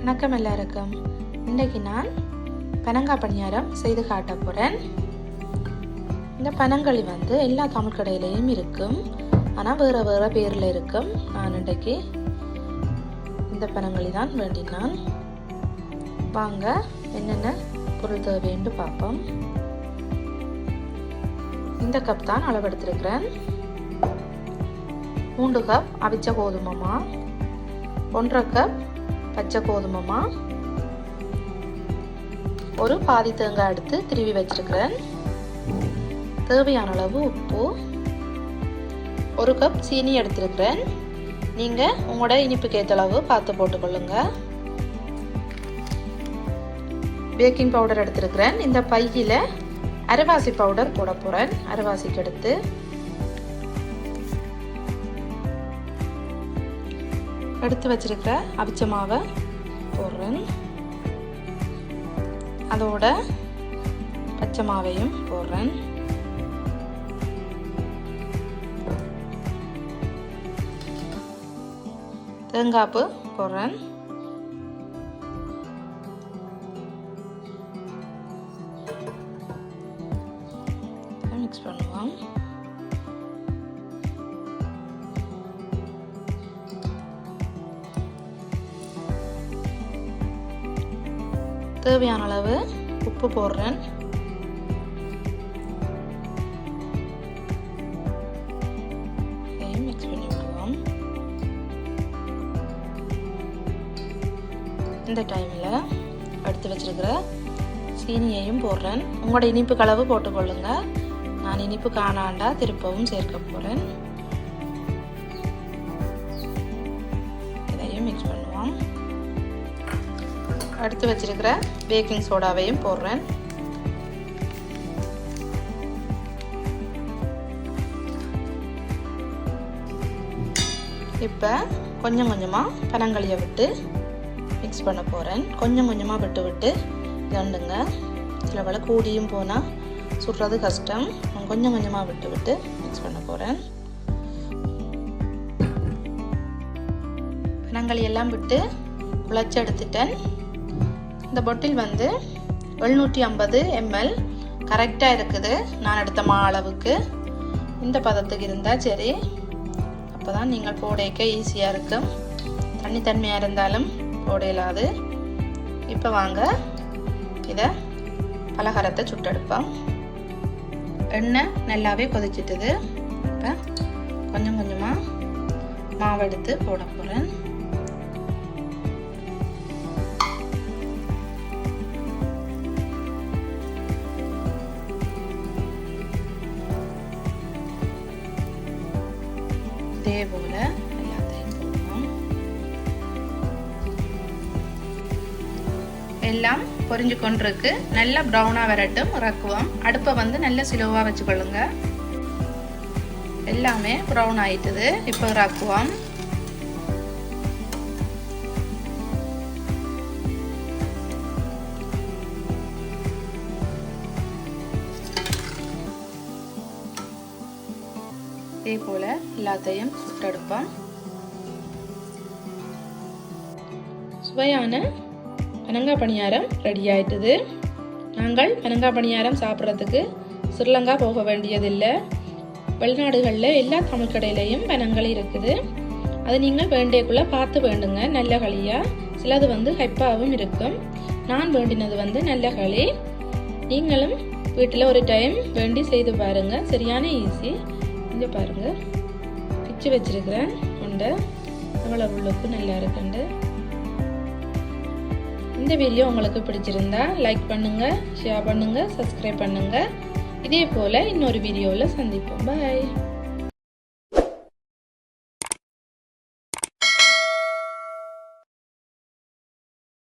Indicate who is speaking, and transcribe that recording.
Speaker 1: வணக்கம் எல்லாருக்கும் இன்றைக்கு நான் பனங்காய் பணியாரம் செய்து காட்ட போகிறேன் இந்த பனங்களி வந்து எல்லா தமிழ் கடையிலையும் இருக்கும். ஆனால் வேறு வேறு பேரில் இருக்கும். நான் இன்றைக்கு இந்த பனங்களி தான் வேண்டினான். வாங்க என்னென்ன பொருள் தேவைன்னு பார்ப்போம். இந்த கப் தான் அளவெடுத்திருக்கிறேன். மூன்று கப் அவிச்ச கோதுமமா ஒன்றரை கப் பச்சை கோதுமமா. ஒரு பாதி தேங்காய் எடுத்து திருவி வச்சிருக்கிறேன். தேவையான அளவு உப்பு. ஒரு கப் சீனி எடுத்திருக்கிறேன். நீங்கள் உங்களோட இனிப்புக்கு ஏற்ற அளவு பார்த்து போட்டுக்கொள்ளுங்க. பேக்கிங் பவுடர் எடுத்திருக்கிறேன். இந்த பையில் அரைவாசி பவுடர் போட போகிறேன் அரைவாசிக்கு எடுத்து எடுத்து வச்சிருக்க அவிச்ச மாவை போடுறேன். அதோட பச்சை மாவையும் போடுறேன். தேங்காப்பு போடுறேன். மிக்ஸ் பண்ணுவோம் தேவையான அளவு உப்பு போடுறேன். மிக்ஸ் பண்ணி விடுவோம் இந்த டைமில் எடுத்து வச்சிருக்கிற சீனியையும் போடுறேன். உங்களோட இனிப்பு கலவு போட்டுக்கொள்ளுங்க. நான் இனிப்பு காணாண்டா திருப்பவும் சேர்க்க போகிறேன் அடுத்து வச்சிருக்கிற பேக்கிங் சோடாவையும் போடுறேன். இப்போ கொஞ்சம் கொஞ்சமாக பனங்களியை விட்டு மிக்ஸ் பண்ண போகிறேன் கொஞ்சம் கொஞ்சமாக விட்டு விட்டு தண்டுங்க சில வேலை கூடியும் போனால் சுடுறது கஷ்டம். கொஞ்சம் கொஞ்சமாக விட்டு விட்டு மிக்ஸ் பண்ண போகிறேன் பனங்களி எல்லாம் விட்டு குழச்சி எடுத்துட்டேன். இந்த பொட்டில் வந்து எழுநூற்றி ஐம்பது எம்எல் கரெக்டாக இருக்குது. நான் எடுத்த மா அளவுக்கு. இந்த பதத்துக்கு இருந்தால் சரி. அப்போ தான் நீங்கள் போடைக்க ஈஸியாக இருக்கும். தண்ணி தன்மையாக இருந்தாலும் போடையிலாது இப்போ வாங்க. இதை பலகாரத்தை சுட்டெடுப்போம். எண்ணெய் நல்லாவே கொதிச்சிட்டுது. இப்போ கொஞ்சம் கொஞ்சமாக மாவு எடுத்து போட போகிறேன் இதே போல எல்லாத்தையும் போடணும். எல்லாம் பொரிஞ்சு கொண்டிருக்கு. நல்லா ப்ரௌனாக வரட்டும் இறக்குவோம். அடுப்பை வந்து நல்ல சிலோவாக வச்சுக்கொள்ளுங்க. எல்லாமே ப்ரௌன் ஆயிட்டுது. இப்போ இறக்குவோம். இதே போல் எல்லாத்தையும் சுட்டெடுப்போம் சுவையான பனங்காய் பணியாரம் ரெடி ஆயிட்டுது. நாங்கள் பனங்காய் பணியாரம் சாப்பிட்றதுக்கு ஸ்ரீலங்கா போக வேண்டியதில்லை. வெளிநாடுகளில் எல்லா தமிழ் கடையிலையும் பனங்கள் இருக்குது. அது நீங்கள் வேண்டியக்குள்ளே பார்த்து வேண்டுங்க நல்ல களியாக சிலது வந்து ஹைப்பாகவும் இருக்கும். நான் வேண்டினது வந்து நல்ல களி. நீங்களும் வீட்டில் ஒரு டைம் வேண்டி செய்து பாருங்கள் சரியான ஈஸி இங்கே பாருங்க. பிச்சு வச்சிருக்கிறேன். உண்டை எவ்வளோ உள்ளுக்கு நல்லா இருக்குண்டு. இந்த வீடியோ உங்களுக்கு பிடிச்சிருந்தா லைக் பண்ணுங்க ஷேர் பண்ணுங்க சப்ஸ்கிரைப் பண்ணுங்க. இதே போல் இன்னொரு வீடியோவில் சந்திப்போம். பாய்